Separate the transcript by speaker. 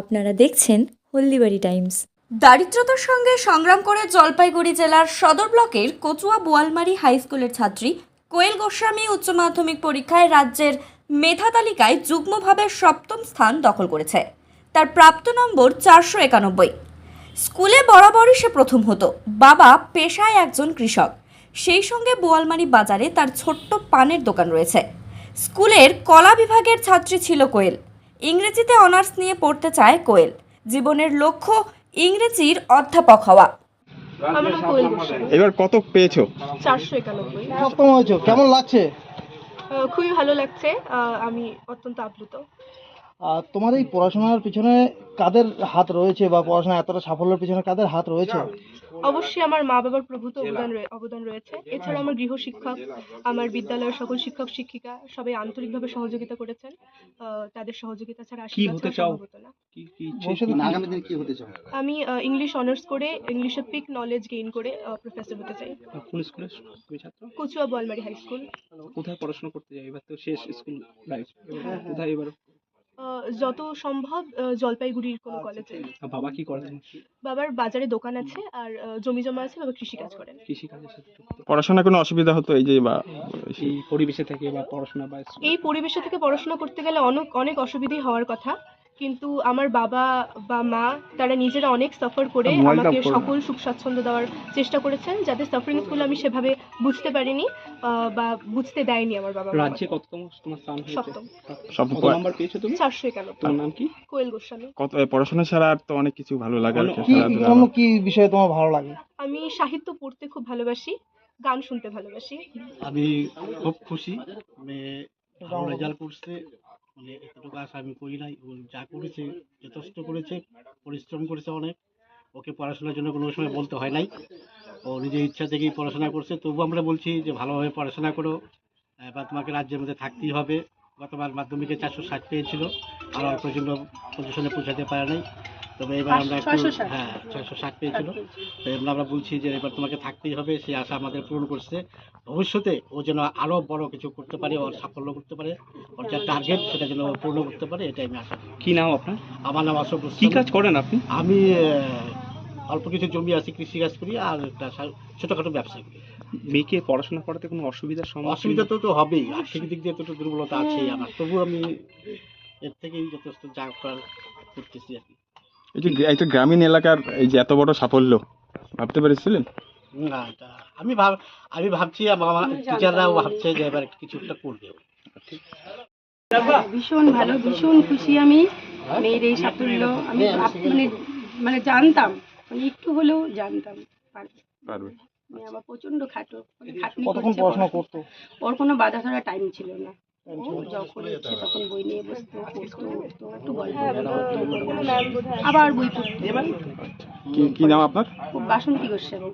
Speaker 1: আপনারা দেখছেন হলদিবাড়ি টাইমস।
Speaker 2: দারিদ্রতার সঙ্গে সংগ্রাম করে জলপাইগুড়ি জেলার সদর ব্লকের কচুয়া বোয়ালমারি হাই স্কুলের ছাত্রী কোয়েল গোস্বামী উচ্চ মাধ্যমিক পরীক্ষায় রাজ্যের মেধা তালিকায় যুগ্মভাবে সপ্তম স্থান দখল করেছে। তার প্রাপ্ত নম্বর চারশো একানব্বই। স্কুলে বরাবরই সে প্রথম হতো। বাবা পেশায় একজন কৃষক। সেই সঙ্গে বোয়ালমারি বাজারে তার ছোট্ট পানের দোকান রয়েছে। স্কুলের কলা বিভাগের ছাত্রী ছিল কোয়েল। ইংরেজিতে অনার্স নিয়ে পড়তে চায় কোয়েল। জীবনের লক্ষ্য ইংরেজির অধ্যাপক হওয়া।
Speaker 3: কোয়েল
Speaker 4: এবার কত পেয়েছ?
Speaker 3: চারশো একানব্বই।
Speaker 5: সপ্তম হয়েছো। কেমন লাগছে?
Speaker 3: খুবই ভালো লাগছে। আহ, আমি অত্যন্ত আপ্লুত।
Speaker 5: আর তোমার এই পড়াশোনার পিছনে কাদের হাত রয়েছে বা পড়াশোনা এতটা সাফল্যের পিছনে কাদের হাত রয়েছে?
Speaker 3: অবশ্যই আমার মা বাবার প্রভূত অবদান অবদান রয়েছে। এছাড়া আমার গৃহ শিক্ষক আমার বিদ্যালয়ের সকল শিক্ষক শিক্ষিকা সবাই আন্তরিকভাবে সহযোগিতা করেছেন। তাদের সহযোগিতা ছাড়া আশীর্বাদ
Speaker 6: হতে চাও?
Speaker 5: কি-
Speaker 6: আগামী দিনে কি হতে চাও?
Speaker 3: আমি ইংলিশ অনার্স করে ইংলিশে পিক নলেজ গেইন করে প্রফেসর হতে চাই।
Speaker 6: কোন স্কুলের তুমি ছাত্র?
Speaker 3: কচুয়া বলমারি হাই স্কুল
Speaker 6: কোথায় পড়াশোনা করতে যাই? এবার তো শেষ স্কুল লাইফ কোথায় এবার
Speaker 3: যত সম্ভব জলপাইগুড়ির কোনো কলেজে
Speaker 6: বাবা কি করেন?
Speaker 3: বাবার বাজারে দোকান আছে আর জমি জমা আছে বাবা কৃষি কাজ করেন।
Speaker 6: কৃষি কাজ সাথে
Speaker 4: পড়াশোনা কোনো অসুবিধা হতো এই যে বা
Speaker 6: এই পরিবেশে থেকে বা পড়াশোনা বা
Speaker 3: এই পরিবেশে থেকে পড়াশোনা করতে গেলে অনেক অনেক অসুবিধে হওয়ার কথা। কিন্তু আমার বাবা বা মা তারা নিজেরা অনেক সাফার করে আমাকে সকল সুখ স্বাচ্ছন্দ্য দেওয়ার চেষ্টা করেছেন যাতে সাফারিং স্কুল আমি সেভাবে বুঝতে পারিনি বা বুঝতে দেয়নি আমার বাবা মা
Speaker 6: রাজ্যে কততম তোমার স্থান
Speaker 3: সপ্তম।
Speaker 6: কত নাম্বার পেয়েছ তুমি? তোমার নাম কি?
Speaker 3: কোয়েল গোস্বামী।
Speaker 4: কত পড়াশোনা ছাড়া আর তো অনেক কিছু ভালো লাগে কি,
Speaker 5: কি অন্য কি বিষয়ে তোমার ভালো লাগে?
Speaker 3: আমি সাহিত্য পড়তে খুব ভালোবাসি গান শুনতে ভালোবাসি।
Speaker 7: আমি খুব খুশি। মানে ভালো রেজাল্ট করছে। মানে এতটুকু আশা আমি করি নাই এবং যা করেছে, যথেষ্ট করেছে, পরিশ্রম করেছে অনেক। ওকে পড়াশোনার জন্য কোনো সময় বলতে হয় নাই। ও নিজের ইচ্ছা থেকেই পড়াশোনা করছে। তবু আমরা বলছি যে, ভালোভাবে পড়াশোনা করো। বা তোমাকে রাজ্যের মধ্যে থাকতেই হবে। গতবার মাধ্যমিকে চারশো ষাট পেয়েছিল। আর অল্পের জন্য পজিশনে পৌঁছাতে পারে নাই। তবে এবার আমরা একটু হ্যাঁ ছয়শো ষাট পেয়েছিল। তো এবার আমরা বলছি যে এবার তোমাকে থাকতেই হবে সেই আশা আমাদের পূরণ করছে। ভবিষ্যতে ও যেন আরও বড় কিছু করতে পারে ওর সাফল্য করতে পারে ওর যা টার্গেট সেটা যেন ও পূর্ণ করতে পারে এটাই আমি আশা করি।
Speaker 6: কি নাম আপনার?
Speaker 7: আমার নাম অশোক
Speaker 6: কি কাজ করেন আপনি?
Speaker 7: আমি অল্প কিছু জমি আছে কৃষি কাজ করি আর একটা ছোটখাটো ব্যবসা করি।
Speaker 6: মেয়েকে পড়াশোনা করাতে কোনো অসুবিধার সম্মুখীন
Speaker 7: অসুবিধা তো তো হবেই আর্থিক দিক দিয়ে তো একটু দুর্বলতা আছেই আমার। তবু আমি এর থেকেই যথেষ্ট যা করার করতেছি আর কি।
Speaker 4: এই যে একটা গ্রামীণ এলাকার এই যে এত বড় সাফল্য ভাবতে পেরেছিলেন?
Speaker 7: না আমি ভাব আমি ভাবছি আমার টিচাররাও ভাবছে যে এবার কিছু একটা করবে।
Speaker 8: ভীষণ ভালো ভীষণ খুশি আমি মেয়ের এই সাফল্য। আমি মানে মানে জানতাম মানে একটু হলেও জানতাম পারবে।
Speaker 4: পারবে।
Speaker 8: আমার প্রচণ্ড খাটো মানে খাটনি
Speaker 5: কতক্ষণ
Speaker 8: করছে
Speaker 5: পড়াশোনা। করতো?
Speaker 8: ওর কোনো বাধা ধরা টাইম ছিল না। তখন বই নিয়ে বসতো পড়তো একটু গল্প আবার বই পড়তো।
Speaker 4: কি কি নাম আপনার?
Speaker 8: খুব বাসন্তী গোস্বামী